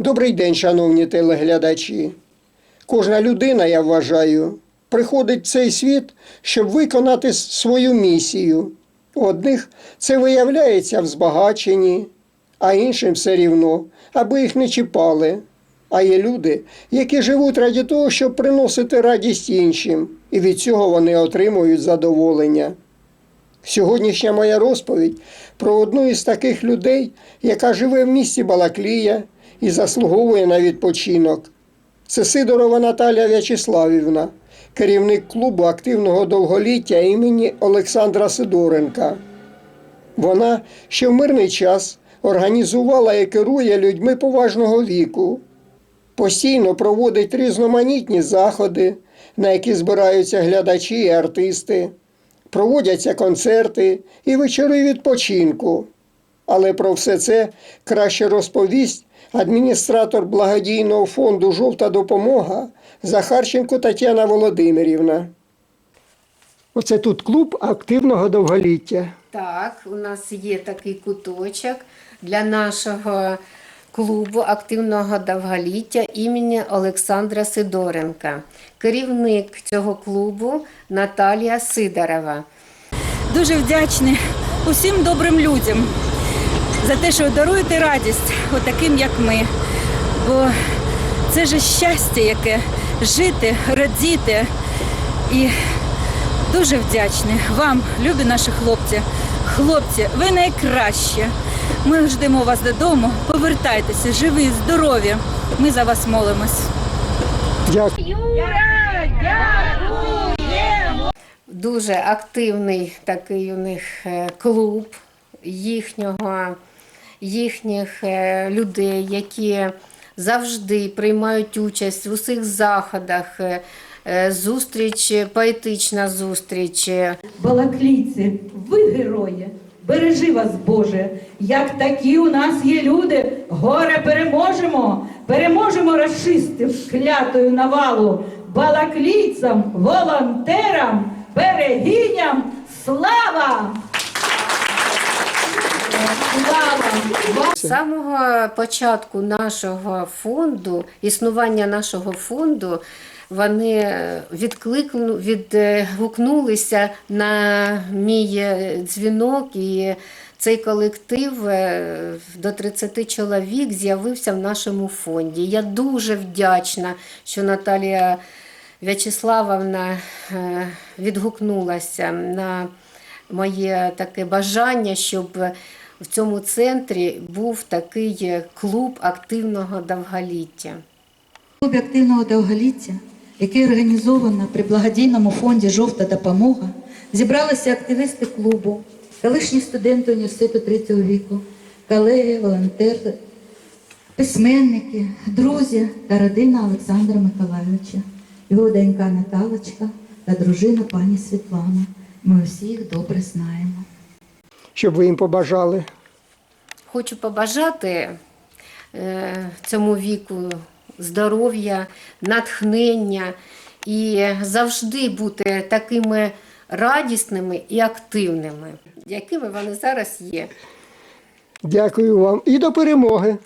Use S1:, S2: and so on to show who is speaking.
S1: Добрий день, шановні телеглядачі. Кожна людина, я вважаю, приходить в цей світ, щоб виконати свою місію. У Одних це виявляється в збагаченні, а іншим все рівно, аби їх не чіпали. А є люди, які живуть раді того, щоб приносити радість іншим, і від цього вони отримують задоволення. Сьогоднішня моя розповідь про одну із таких людей, яка живе в місті Балаклія і заслуговує на відпочинок. Це Сидорова Наталія В'ячеславівна, керівник клубу активного довголіття імені Олександра Сидоренка. Вона ще в мирний час організувала і керує людьми поважного віку. Постійно проводить різноманітні заходи, на які збираються глядачі і артисти проводяться концерти і вечори відпочинку. Але про все це краще розповість адміністратор благодійного фонду Жовта допомога Захарченко Тетяна Володимирівна. Оце тут клуб активного довголіття.
S2: Так, у нас є такий куточок для нашого клубу активного довголіття імені Олександра Сидоренка. Керівник цього клубу Наталія Сидорова.
S3: Дуже вдячні усім добрим людям за те, що даруєте радість отаким, як ми. Бо це ж щастя, яке жити, радіти. І дуже вдячні вам, любі наші хлопці. Хлопці, ви найкращі. Ми ждемо вас додому. Повертайтеся, живі, здорові. Ми за вас молимось.
S1: Дякую.
S2: Дуже активний такий у них е, клуб їхнього, їхніх е, людей, які завжди приймають участь в усіх заходах. е, Зустріч, поетична зустріч.
S4: Балаклійці, ви герої, бережи вас, Боже. Як такі у нас є люди, горе переможемо, переможемо расистів клятою навалу, балаклійцям, волонтерам, берегиням, слава!
S2: З самого початку нашого фонду, існування нашого фонду, вони відкликну, відгукнулися на мій е, дзвінок, і цей колектив е, до 30 чоловік з'явився в нашому фонді. Я дуже вдячна, що Наталія В'ячеславовна е, відгукнулася на моє таке бажання, щоб в цьому центрі був такий клуб активного довголіття.
S5: В клубі активного довголіття, який організовано при благодійному фонді Жовта допомога, зібралися активісти клубу, колишні студенти університету третього віку, колеги, волонтери, письменники, друзі та родина Олександра Миколайовича, його донька Наталочка та дружина пані Світлана. Ми всі їх добре знаємо.
S1: Щоб ви їм побажали.
S2: Хочу побажати е, цьому віку здоров'я, натхнення і завжди бути такими радісними і активними, якими вони зараз є.
S1: Дякую вам і до перемоги.